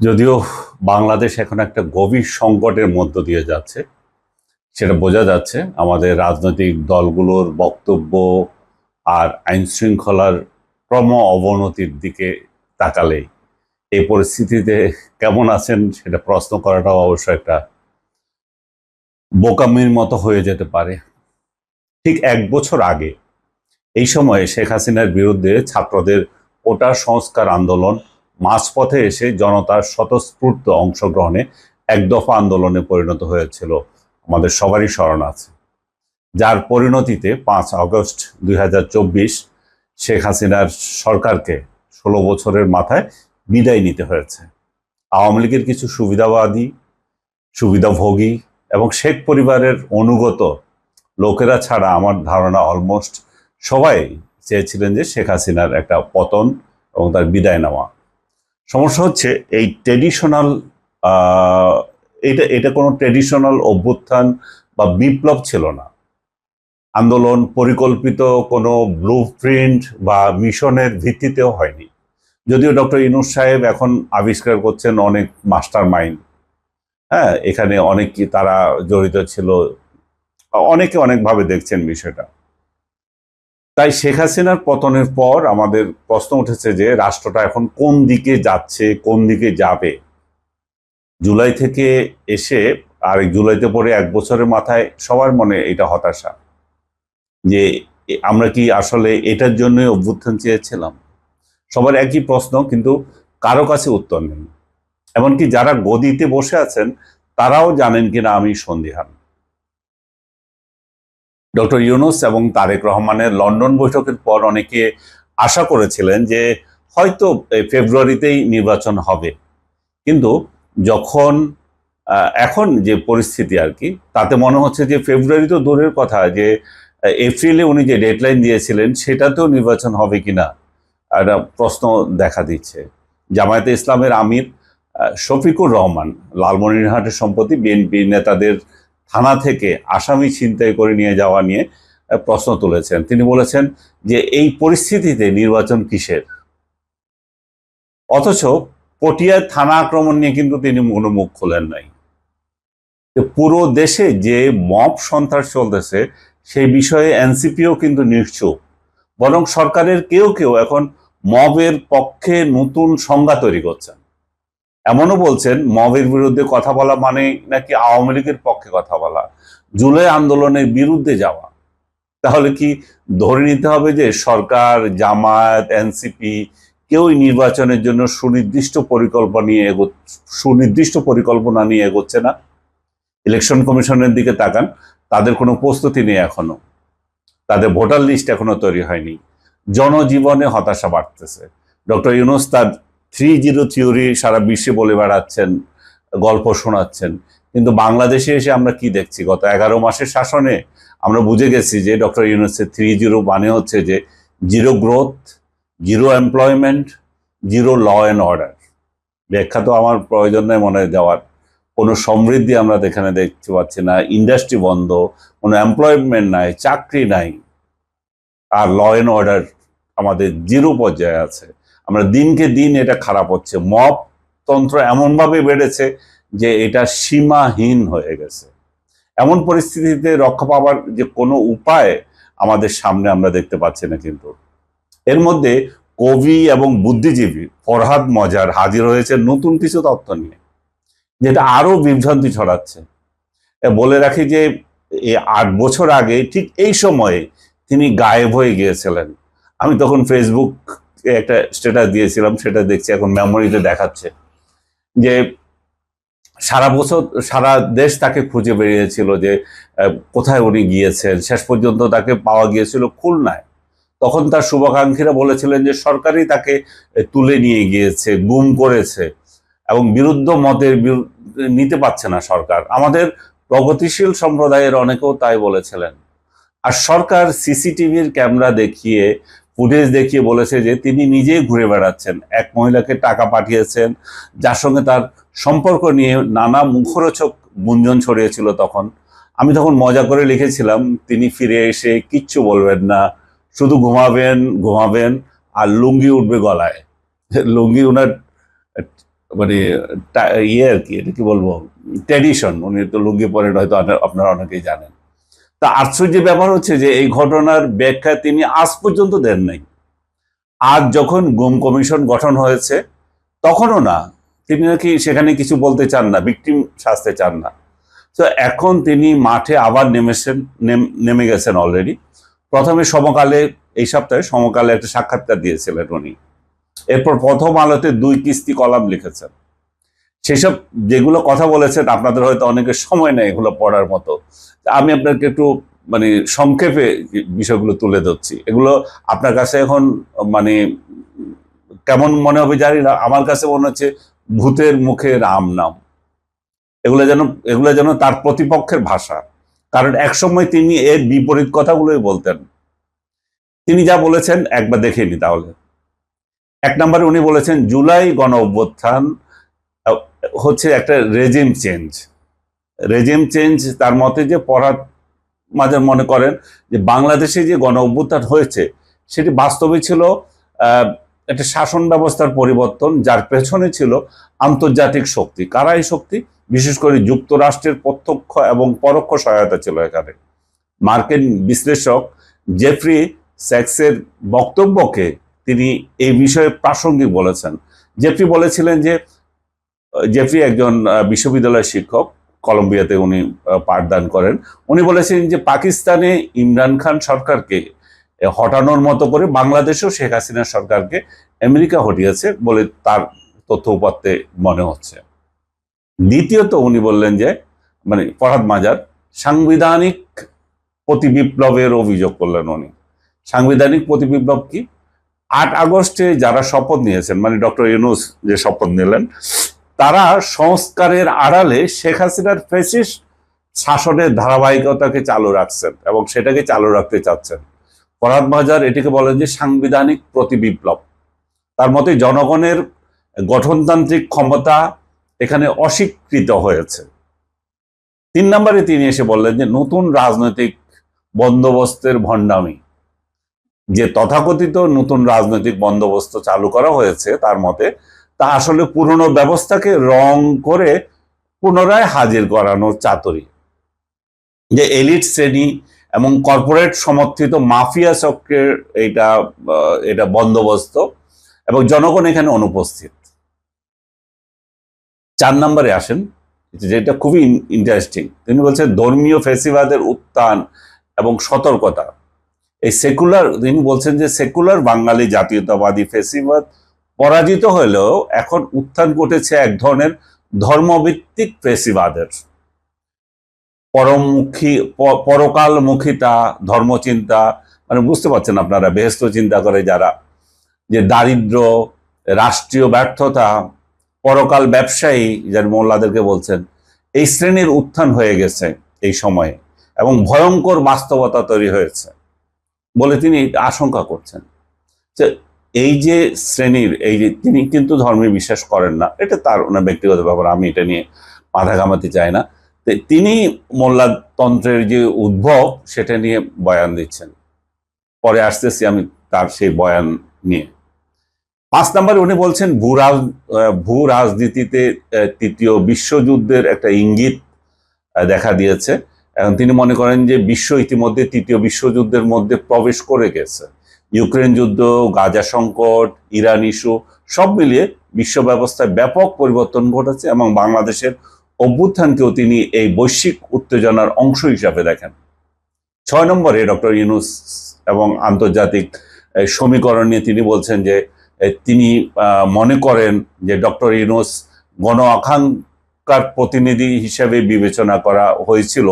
যদিও বাংলাদেশ এখন একটা গভীর সংকটের মধ্য দিয়ে যাচ্ছে, সেটা বোঝা যাচ্ছে। আমাদের রাজনৈতিক দলগুলোর বক্তব্য আর আইন শৃঙ্খলার ক্রম অবনতির দিকে তাকালেই এই পরিস্থিতিতে কেমন আছেন সেটা প্রশ্ন করাটাও অবশ্য একটা বোকামির মতো হয়ে যেতে পারে। ঠিক এক বছর আগে এই সময়ে শেখ হাসিনার বিরুদ্ধে ছাত্রদের ওটা সংস্কার আন্দোলন মাঝপথে এসে জনতার স্বতঃস্ফূর্ত অংশগ্রহণে এক দফা আন্দোলনে পরিণত হয়েছিল। আমাদের সবারই স্মরণ আছে। যার পরিণতিতে পাঁচ আগস্ট দুই হাজার চব্বিশ শেখ হাসিনার সরকারকে ষোলো বছরের মাথায় বিদায় নিতে হয়েছে। আওয়ামী লীগের কিছু সুবিধাবাদী, সুবিধাভোগী এবং শেখ পরিবারের অনুগত লোকেরা ছাড়া আমার ধারণা অলমোস্ট সবাই চেয়েছিলেন যে শেখ হাসিনার একটা পতন এবং তার বিদায় নেওয়া সমস্যা হচ্ছে এই ট্রেডিশনাল এটা এটা কোনো ট্রেডিশনাল অভ্যুত্থান বা বিপ্লব ছিল না। আন্দোলন পরিকল্পিত কোনো ব্লু প্রিন্ট বা মিশনের ভিত্তিতেও হয়নি। যদিও ডক্টর ইনুস সাহেব এখন আবিষ্কার করছেন অনেক মাস্টার মাইন্ড হ্যাঁ এখানে অনেক তারা জড়িত ছিল। অনেকে অনেকভাবে দেখছেন বিষয়টা। তাই শেখ হাসিনার পতনের পর আমাদের প্রশ্ন উঠেছে যে রাষ্ট্রটা এখন কোন দিকে যাচ্ছে, কোন দিকে যাবে? জুলাই থেকে এসে আর জুলাইতে পরে এক বছরের মাথায় সবার মনে এটা হতাশা যে আমরা কি আসলে এটার জন্যই অভ্যুত্থান চেয়েছিলাম? সবার একই প্রশ্ন, কিন্তু কারও কাছে উত্তর নেই। এমনকি যারা গদিতে বসে আছেন, তারাও জানেন কিনা আমি সন্দিহান। ডক্টর ইউনুস এবং তারেক রহমানের লন্ডন বৈঠকের পর অনেকে আশা করেছিলেন যে হয়তো ফেব্রুয়ারিতেই নির্বাচন হবে। কিন্তু যখন এখন যে পরিস্থিতি আর কি, তাতে মনে হচ্ছে যে ফেব্রুয়ারি তো দূরের কথা যে এপ্রিলে উনি যে ডেডলাইন দিয়েছিলেন সেটাতেও নির্বাচন হবে কিনা একটা প্রশ্ন দেখা দিচ্ছে। জামায়াতে ইসলামের আমির শফিকুর রহমান, লালমনিরহাটের সম্পত্তি বিএনপি নেতাদের থানা থেকে আসামি ছিনতাই করে নিয়ে যাওয়া নিয়ে প্রশ্ন তুলেছেন। তিনি বলেছেন যে, এই পরিস্থিতিতে নির্বাচন কিসের? অথচ পটিয়ায় থানা আক্রমণ নিয়ে কিন্তু তিনি কোনো মুখ খোলেন নাই। পুরো দেশে যে মব সন্ত্রাস চলতেছে, সেই বিষয়ে এনসিপিও কিন্তু নিশ্চুপ। বরং সরকারের কেউ কেউ এখন মবের পক্ষে নতুন সংজ্ঞা তৈরি করছেন। এমনও বলছেন, মবের বিরুদ্ধে কথা বলা মানে নাকি আওয়ামী লীগের পক্ষে কথা বলা। জুলাই আন্দোলনের বিরুদ্ধে যাওয়া। তাহলে কি ধরে নিতে হবে যে সরকার, জামায়াত, এনসিপি কেউই নির্বাচনের জন্য সুনির্দিষ্ট পরিকল্পনা নিয়ে এগো, সুনির্দিষ্ট পরিকল্পনা নিয়ে এগোচ্ছে না? ইলেকশন কমিশনের দিকে তাকান, তাদের কোনো প্রস্তুতি নেই এখনও। তাদের ভোটার লিস্ট এখনও তৈরি হয়নি। জনজীবনে হতাশা বাড়তেছে। ডক্টর ইউনুস তার থ্রি জিরো থিওরি সারা বিশ্বে বলে বেড়াচ্ছেন, গল্প শোনাচ্ছেন। কিন্তু বাংলাদেশে এসে আমরা কি দেখছি? গত এগারো মাসের শাসনে আমরা বুঝে গেছি যে ডক্টর ইউনুসের থ্রি জিরো মানে হচ্ছে যে zero growth, zero employment, zero law and order. ব্যাখ্যা তো আমার প্রয়োজন নেই মনে দেওয়ার। কোনো সমৃদ্ধি আমরা এখানে দেখতে পাচ্ছি না। ইন্ডাস্ট্রি বন্ধ, কোনো এমপ্লয়মেন্ট নাই, চাকরি নাই। আর ল অ্যান্ড অর্ডার আমাদের জিরো পর্যায়ে আছে। আমরা দিনকে দিন এটা খারাপ হচ্ছে। মব তন্ত্র এমনভাবে বেড়েছে যে এটা সীমাহীন হয়ে গেছে। এমন পরিস্থিতিতে রক্ষা পাওয়ার যে কোনো উপায় আমাদের সামনে আমরা দেখতে পাচ্ছি না কিন্তু। এর মধ্যে কবি এবং বুদ্ধিজীবী ফরহাদ মজার হাজির হয়েছে নতুন কিছু তথ্য নিয়ে, যেটা আরও বিভ্রান্তি ছড়াচ্ছে। বলে রাখি যে এই আট বছর আগে ঠিক এই সময়ে তিনি গায়েব হয়ে গিয়েছিলেন। আমি তখন ফেসবুক একটা স্ট্যাটাস দিয়েছিলাম, সেটা দেখছি এখন মেমোরিতে দেখাচ্ছে। যে সারা বছর, সারা দেশ তাকে খুঁজে বেরিয়েছিল যে কোথায় উনি গিয়েছেন, শেষ পর্যন্ত তাকে পাওয়া গিয়েছিল খুলনায়। তখন তার শুভাকাঙ্ক্ষীরা বলেছিলেন যে, সরকারই তাকে তুলে নিয়ে গিয়েছে, গুম করেছে এবং বিরুদ্ধ মতের নিতে পারছে না সরকার। আমাদের প্রগতিশীল সম্প্রদায়ের অনেকেও তাই বলেছিলেন। আর সরকার সিসিটিভির ক্যামেরা দেখিয়ে ফুটেজ দেখিয়ে বলেছে যে তিনি নিজেই ঘুরে বেড়াচ্ছেন। এক মহিলাকে টাকা পাঠিয়েছেন, যার সঙ্গে তার সম্পর্ক নিয়ে নানা মুখরোচক গুঞ্জন ছড়িয়েছিল তখন। আমি তখন মজা করে লিখেছিলাম, তিনি ফিরে এসে কিচ্ছু বলবেন না, শুধু ঘুমাবেন ঘুমাবেন, আর লুঙ্গি উঠবে গলায়। লুঙ্গি ওনার মানে ইয়ে আর কি, এটা কি বলব? ট্র্যাডিশন উনি তো লুঙ্গি পরেন, হয়তো আপনারা অনেকেই জানেন। তা আশ্চর্যের ব্যাপার হচ্ছে যে এই ঘটনার ব্যাখ্যা তিনি আজ পর্যন্ত দেন নাই। আজ যখন গুম কমিশন গঠন হয়েছে, তখনও না, তিনি নাকি সেখানে কিছু বলতে চান না ভিকটিম সাজতে চান না। তো এখন তিনি মাঠে আবার নেমেছেন, নেম- নেমে গেছেন অলরেডি প্রথমে সমকালে, এই সপ্তাহে সমকালে একটা সাক্ষাৎকার দিয়েছিলেন উনি। এরপর প্রথম আলোতে দুই কিস্তি কলাম লিখেছেন। সেসব যেগুলো কথা বলেছেন আপনাদের হয়তো অনেকের সময় নেই এগুলো পড়ার মতো। আমি আপনাকে একটু মানে সংক্ষেপে বিষয়গুলো তুলে ধরছি। এগুলো আপনার কাছে এখন মানে কেমন মনে হবে জানি না। আমার কাছে মনে হচ্ছে ভূতের মুখে রাম নাম। এগুলো যেন এগুলো যেন তার প্রতিপক্ষের ভাষা। কারণ একসময় তিনি এর বিপরীত কথাগুলোই বলতেন। তিনি যা বলেছেন একবার দেখে নি তাহলে। এক নম্বরে উনি বলেছেন, জুলাই গণ অভ্যুত্থান হচ্ছে একটা রেজিম চেঞ্জ রেজিম চেঞ্জ তার মতে যে পড়ার মাঝে মনে করেন যে বাংলাদেশে যে গণ অভ্যুত্থান হয়েছে, সেটি বাস্তবে ছিল একটা শাসন ব্যবস্থার পরিবর্তন যার পেছনে ছিল আন্তর্জাতিক শক্তি। কারা এই শক্তি? বিশেষ করে যুক্তরাষ্ট্রের প্রত্যক্ষ এবং পরোক্ষ সহায়তা ছিল এখানে। মার্কিন বিশ্লেষক জেফ্রি স্যাক্সের বক্তব্যকে তিনি এই বিষয়ে প্রাসঙ্গিক বলেছেন। জেফ্রি বলেছিলেন যে জেফ্রি একজন আহ, বিশ্ববিদ্যালয় শিক্ষক কলম্বিয়াতে উনি পাঠদান করেন। উনি বলেছেন যে পাকিস্তানে ইমরান খান সরকারকে হটানোর মতো করে বাংলাদেশেও শেখ হাসিনা সরকারকে আমেরিকা হটিয়েছে বলে তার তথ্য উপাত্তে মনে হচ্ছে। দ্বিতীয়ত উনি বললেন যে মানে ফরহাদ মাজার সাংবিধানিক প্রতিবিপ্লবের অভিযোগ করলেন উনি। সাংবিধানিক প্রতিবিপ্লব কি? আট আগস্টে যারা শপথ নিয়েছেন মানে ডক্টর ইউনুস যে শপথ নিলেন তারা সংস্কারের আড়ালে শেখ হাসিনার ফেসিস শাসনের ধারাবাহিকতাকে চালু রাখছেন এবং সেটাকে চালু রাখতে চাচ্ছেন। ফরহাদ মাজার এটিকে বলেন যে সাংবিধানিক প্রতিবিপ্লব। তার মতে জনগণের গঠনতান্ত্রিক ক্ষমতা এখানে অস্বীকৃত হয়েছে। তিন নম্বরে তিনি এসে বললেন যে নতুন রাজনৈতিক বন্দোবস্তের ভণ্ডামি, যে তথাকথিত নতুন রাজনৈতিক বন্দোবস্ত চালু করা হয়েছে, তার মতে তা আসলে পুরনো ব্যবস্থাকে রং করে পুনরায় হাজির করানোর চাতরি। যে এলিট শ্রেণি এবং কর্পোরেট সমর্থিত মাফিয়া চক্রের এটা এটা বন্দোবস্ত এবং জনগণ এখানে অনুপস্থিত। চার নম্বরে আসেন, যেটা খুবই ইন্টারেস্টিং তিনি বলছেন, ধর্মীয় ফেসিবাদের উত্থান এবং সতর্কতা। এই সেকুলার, তিনি বলছেন যে, সেকুলার বাঙালি জাতীয়তাবাদী ফেসিবাদ পরাজিত হলেও এখন উত্থান ঘটেছে এক ধরনের ধর্মভিত্তিক ফেসিবাদের পরমুখী পরকালমুখিতা, ধর্মচিন্তা মানে বুঝতে পারছেন আপনারা, বেহস্ত চিন্তা করে যারা, যে দারিদ্র, রাষ্ট্রীয় ব্যর্থতা, পরকাল ব্যবসায়ী যার মোল্লাদেরকে বলছেন, এই শ্রেণির উত্থান হয়ে গেছে এই সময়ে এবং ভয়ঙ্কর বাস্তবতা তৈরি হয়েছে বলে তিনি আশঙ্কা করছেন। এই যে শ্রেণির, এই যে তিনি কিন্তু ধর্মে বিশ্বাস করেন না, এটা তার ওনার ব্যক্তিগত ব্যাপার, আমি এটা নিয়ে মাথা ঘামাতে চাই না। তিনি মোল্লাতন্ত্রের যে উদ্ভব, সেটা নিয়ে বয়ান দিচ্ছেন। পরে আসতেছি আমি তার সেই বয়ান নিয়ে। পাঁচ নম্বরে উনি বলছেন, ভূ ভূ রাজনীতিতে তৃতীয় বিশ্বযুদ্ধের একটা ইঙ্গিত দেখা দিয়েছে। এখন তিনি মনে করেন যে বিশ্ব ইতিমধ্যে তৃতীয় বিশ্বযুদ্ধের মধ্যে প্রবেশ করে গেছে। ইউক্রেন যুদ্ধ, গাজা সংকট, ইরান ইস্যু, সব মিলিয়ে বিশ্ব ব্যবস্থায় ব্যাপক পরিবর্তন ঘটেছে এবং বাংলাদেশের অভ্যুত্থানকেও তিনি এই বৈশ্বিক উত্তেজনার অংশ হিসাবে দেখেন। ছয় নম্বরে ডক্টর ইউনুস এবং আন্তর্জাতিক সমীকরণ নিয়ে তিনি বলছেন যে তিনি মনে করেন যে ডক্টর ইউনুস গণ আকাঙ্ক্ষার প্রতিনিধি হিসেবে বিবেচনা করা হয়েছিল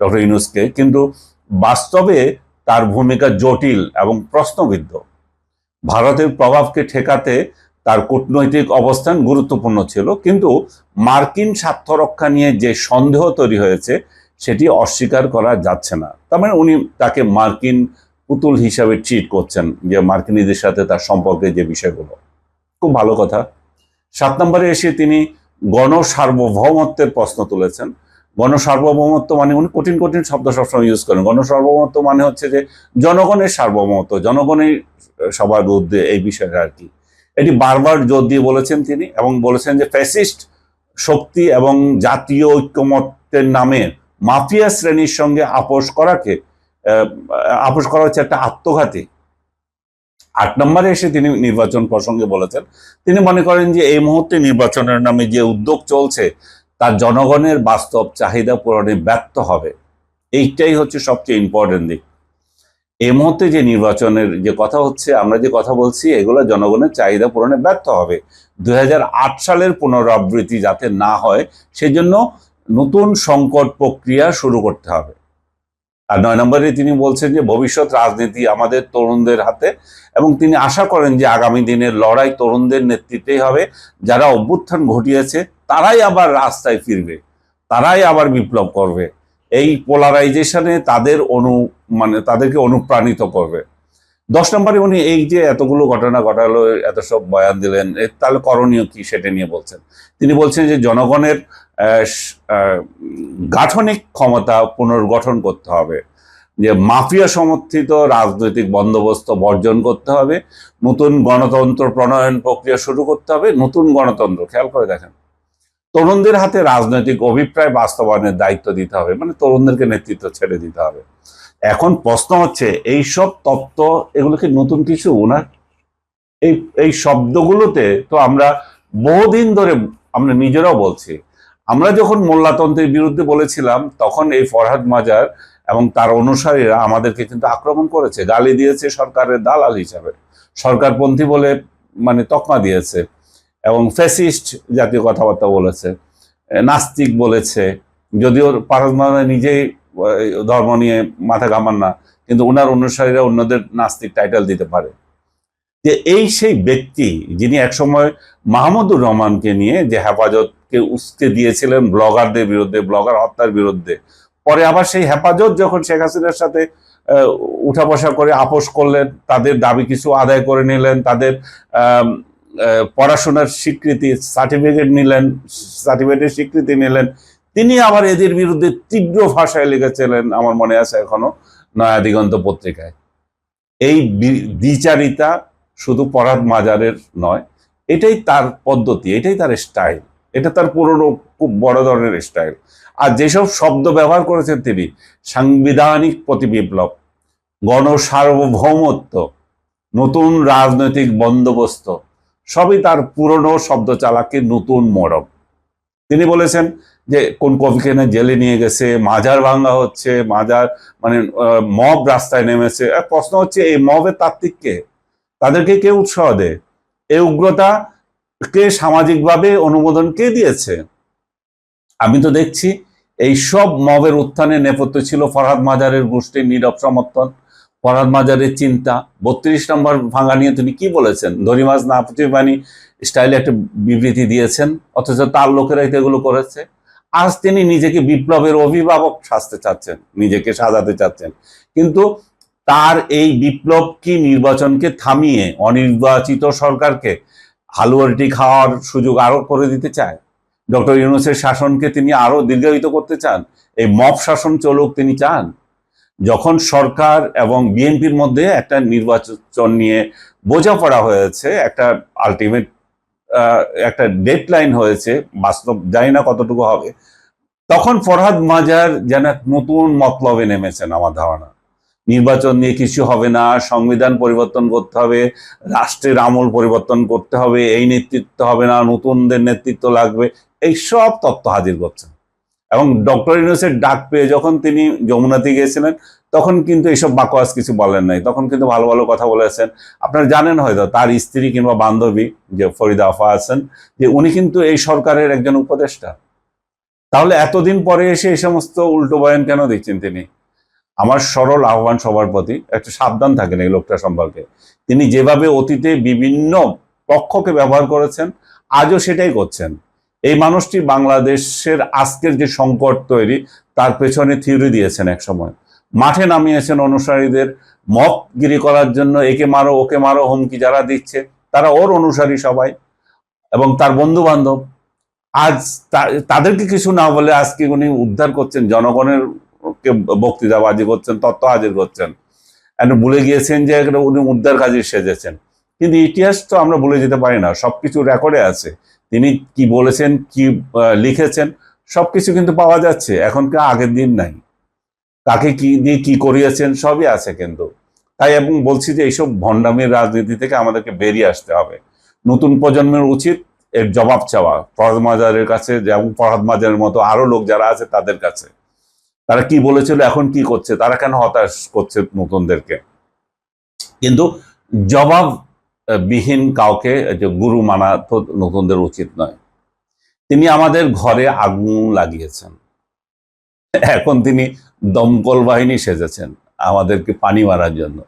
ডক্টর ইউনুসকে। কিন্তু বাস্তবে তার ভূমিকা জটিল এবং প্রশ্নবিদ্ধ। ভারতের প্রভাবকে ঠেকাতে তার কূটনৈতিক অবস্থান গুরুত্বপূর্ণ ছিল, কিন্তু মার্কিন স্বার্থ রক্ষা নিয়ে যে সন্দেহ তৈরি হয়েছে, সেটি অস্বীকার করা যাচ্ছে না। তার মানে উনি তাকে মার্কিন পুতুল হিসাবে ট্রিট করছেন, যে মার্কিনীদের সাথে তার সম্পর্কে যে বিষয়গুলো। খুব ভালো কথা। সাত নম্বরে এসে তিনি গণ সার্বভৌমত্বের প্রশ্ন তুলেছেন। গণ সার্বভৌমত্ব মানে উনি কঠিন কঠিন শব্দ সবসময় ইউজ করেন। গণ সার্বভৌমত্ব মানে হচ্ছে যে জনগণের সার্বভৌমত্ব, জনগণের সবার ঊর্ধ্বে এই বিষয়টা আর কি। এটি বারবার জোর দিয়ে বলেছেন তিনি এবং বলেছেন যে ফ্যাসিস্ট শক্তি এবং জাতীয় ঐক্যমত্যের নামে মাফিয়া শ্রেণির সঙ্গে আপোষ করাকে আপোষ করা হচ্ছে একটা আত্মঘাতী। আট নম্বরে এসে তিনি নির্বাচন প্রসঙ্গে বলেছেন, তিনি মনে করেন যে এই মুহূর্তে নির্বাচনের নামে যে উদ্যোগ চলছে তার জনগণের বাস্তব চাহিদা পূরণে ব্যর্থ হবে। এইটাই হচ্ছে সবচেয়ে ইম্পর্টেন্ট দিক। এই মুহূর্তে যে নির্বাচনের যে কথা হচ্ছে, আমরা যে কথা বলছি, এগুলো জনগণের চাহিদা পূরণে ব্যর্থ হবে। দুই হাজার আট সালের পুনরাবৃত্তি যাতে না হয়, সেজন্য নতুন সংকট প্রক্রিয়া শুরু করতে হবে। আর নয় নম্বরে তিনি বলছেন যে, ভবিষ্যৎ রাজনীতি আমাদের তরুণদের হাতে এবং তিনি আশা করেন যে আগামী দিনের লড়াই তরুণদের নেতৃত্বেই হবে। যারা অভ্যুত্থান ঘটিয়েছে তারাই আবার রাস্তায় ফিরবে, তারাই আবার বিপ্লব করবে। এই পোলারাইজেশনে তাদের অনু মানে তাদেরকে অনুপ্রাণিত করবে। দশ নম্বরে উনি এই যে এতগুলো ঘটনা ঘটালো, এত সব বয়ান দিলেন তাহলে করণীয় কি সেটা নিয়ে বলছেন? তিনি বলছেন যে জনগণের গাঠনিক ক্ষমতা পুনর্গঠন করতে হবে, যে মাফিয়া সমর্থিত রাজনৈতিক বন্দোবস্ত বর্জন করতে হবে, নতুন গণতন্ত্র প্রণয়ন প্রক্রিয়া শুরু করতে হবে, নতুন গণতন্ত্র, খেয়াল করে দেখেন। তরুণদের হাতে রাজনৈতিক অভিপ্রায় বাস্তবায়নের দায়িত্ব দিতে হবে মানে তরুণদেরকে নেতৃত্ব ছেড়ে দিতে হবে। এখন প্রশ্ন হচ্ছে এই সব তত্ত্ব, এগুলো কি নতুন কিছু ওনার এই এই শব্দগুলোতে তো আমরা বহুদিন ধরে আমরা নিজেরাও বলছি। আমরা যখন মোল্লাতন্ত্রের বিরুদ্ধে বলেছিলাম, তখন এই ফরহাদ মাজার এবং তার অনুসারীরা আমাদেরকে কিন্তু আক্রমণ করেছে। গালি দিয়েছে সরকারের দালাল হিসাবে। সরকারপন্থী বলে মানে তকমা দিয়েছে। এবং ফ্যাসিস্ট জাতীয় কথাবার্তা বলেছে নাস্তিক বলেছে, যদিও ফরহাদ নিজেই ধর্ম নিয়ে মাথা ঘামান না, কিন্তু ওনার অনুসারীরা অন্যদের নাস্তিক টাইটেল দিতে পারে। যে এই সেই ব্যক্তি যিনি একসময় মাহমুদুর রহমানকে নিয়ে যে হেফাজতকে উস্কে দিয়েছিলেন ব্লগারদের বিরুদ্ধে, ব্লগার হত্যার বিরুদ্ধে, পরে আবার সেই হেফাজত যখন শেখ হাসিনার সাথে উঠা বসা করে আপোষ করলেন, তাদের দাবি কিছু আদায় করে নিলেন, তাদের পড়াশোনার স্বীকৃতি সার্টিফিকেট নিলেন সার্টিফিকেটের স্বীকৃতি নিলেন। তিনি আবার এদের বিরুদ্ধে তীব্র ভাষায় লিখেছিলেন, আমার মনে আছে এখনও নয়া দিগন্ত পত্রিকায়। এই দ্বিচারিতা শুধু পরাদ মাজারের নয়, এটাই তার পদ্ধতি, এটাই তার স্টাইল এটা তার পুরনো, খুব বড় ধরনের স্টাইল আর যেসব শব্দ ব্যবহার করেছেন তিনি, সাংবিধানিক প্রতিবিপ্লব, গণসার্বভৌমত্ব, নতুন রাজনৈতিক বন্দোবস্ত সবই তার পুরনো শব্দ চালাকি নতুন মরক তিনি বলেছেন যে, কোন কবিকে না জেলে নিয়ে গেছে, মাজার ভাঙ্গা হচ্ছে, মাজার মানে মব রাস্তায় নেমেছে। প্রশ্ন হচ্ছে, এই মবের তাত্ত্বিক কে? তাদেরকে কে উৎসাহ দেয়? এই উগ্রতা কে সামাজিকভাবে অনুমোদন কে দিয়েছে? আমি তো দেখছি, এই সব মবের উত্থানের নেপথ্য ছিল ফরহাদ মাজারের গোষ্ঠীর নীরব সমর্থন। ফরহাদ মাজারের চিন্তা, বত্রিশ নম্বর ভাঙা নিয়ে তিনি কি বলেছেন? ধরিমাজ না প্রতিবাণী স্টাইলে একটা বিবৃতি দিয়েছেন, অথচ তার লোকেরাই তো এগুলো করেছে। আজ তিনি নিজেকে বিপ্লবের অভিভাবক সাজতে চাচ্ছেন, নিজেকে সাজাতে চাচ্ছেন। কিন্তু তার এই বিপ্লব কি নির্বাচনকে থামিয়ে অনির্বাচিত সরকারকে হালুয়াটি খাওয়ার সুযোগ আরও করে দিতে চায়? ডক্টর ইউনুসের শাসনকে তিনি আরও দীর্ঘায়িত করতে চান? এই মব শাসন চলুক তিনি চান? যখন সরকার এবং বিএনপির মধ্যে একটা নির্বাচন নিয়ে বোঝাপড়া হয়েছে, একটা আলটিমেট একটা ডেডলাইন হয়েছে, বাস্তব জানি না কতটুকু হবে, তখন ফরহাদ মাজার যেন এক নতুন মতলবে নেমেছেন আমার ধারণা। নির্বাচন নিয়ে কিছু হবে না, সংবিধান পরিবর্তন করতে হবে, রাষ্ট্রের আমল পরিবর্তন করতে হবে, এই নেতৃত্ব হবে না, নতুনদের নেতৃত্ব লাগবে, এই সব তত্ত্ব হাজির করছেন। এবং ডক্টর ইউনুসের ডাক পেয়ে যখন তিনি যমুনাতে গিয়েছিলেন, তখন কিন্তু এইসব বাকোয়াস কিছু বলেন নাই। তখন কিন্তু ভালো ভালো কথা বলেছেন। আপনারা জানেন হয়তো, তার স্ত্রী কিংবা বান্ধবী যে ফরিদা আফা আছেন, যে উনি কিন্তু এই সরকারের একজন উপদেষ্টা। তাহলে এতদিন পরে এসে এই সমস্ত উল্টো বয়ান কেন দিচ্ছেন তিনি? আমার সরল আহ্বান সবার প্রতি, একটা সাবধান থাকেন এই লোকটা সম্পর্কে। তিনি যেভাবে অতীতে বিভিন্ন পক্ষকে ব্যবহার করেছেন, আজও সেটাই করছেন। এই মানুষটি বাংলাদেশের আজকের যে সংকট তৈরি, তার পেছনে থিওরি দিয়েছেন এক সময় মাঠে নামিয়েছেন অনুসারীদের, মপগিরি করার জন্য একে মারো, ওকে মারো, হুমকি যারা দিচ্ছে, তারা ওর অনুসারী সবাই এবং তার বন্ধু বান্ধব আজ তাদেরকে কিছু না বলে আজকে উনি উদ্ধার করছেন, জনগণের কে বক্তৃতাবাজি করছেন তত্ত্ব হাজির করছেন। ভুলে গিয়েছেন যে উনি উদ্ধার কাজে সেজেছেন। কিন্তু ইতিহাস তো আমরা বলে যেতে পারি না, সবকিছু রেকর্ডে আছে। তিনি কি বলেছেন, কি লিখেছেন সব কিছু কিন্তু পাওয়া যাচ্ছে এখন কি আগের দিন নাই। কাকে কি দিয়ে কি করিয়েছেন, সবই আছে কিন্তু। তাই এবং বলছি যে এইসব ভণ্ডামির রাজনীতি থেকে আমাদেরকে বেরিয়ে আসতে হবে। নতুন প্রজন্মের উচিত এর জবাব চাওয়া। ফরহাদ মাজারের কাছে যেমন ফরহাদ মাজারের মতো আরও লোক যারা আছে তাদের কাছে। তারা কি বলেছিল, এখন কি করছে, তারা কেন হতাশ করছে নতুনদেরকে? কিন্তু জবাব বিহীন কাউকে যে গুরু মানা তো নতুনদের উচিত নয়। তিনি আমাদের ঘরে আগুন লাগিয়েছেন। এখন তিনি দমকল বাহিনী সেজেছেন আমাদেরকে পানি মারার জন্য।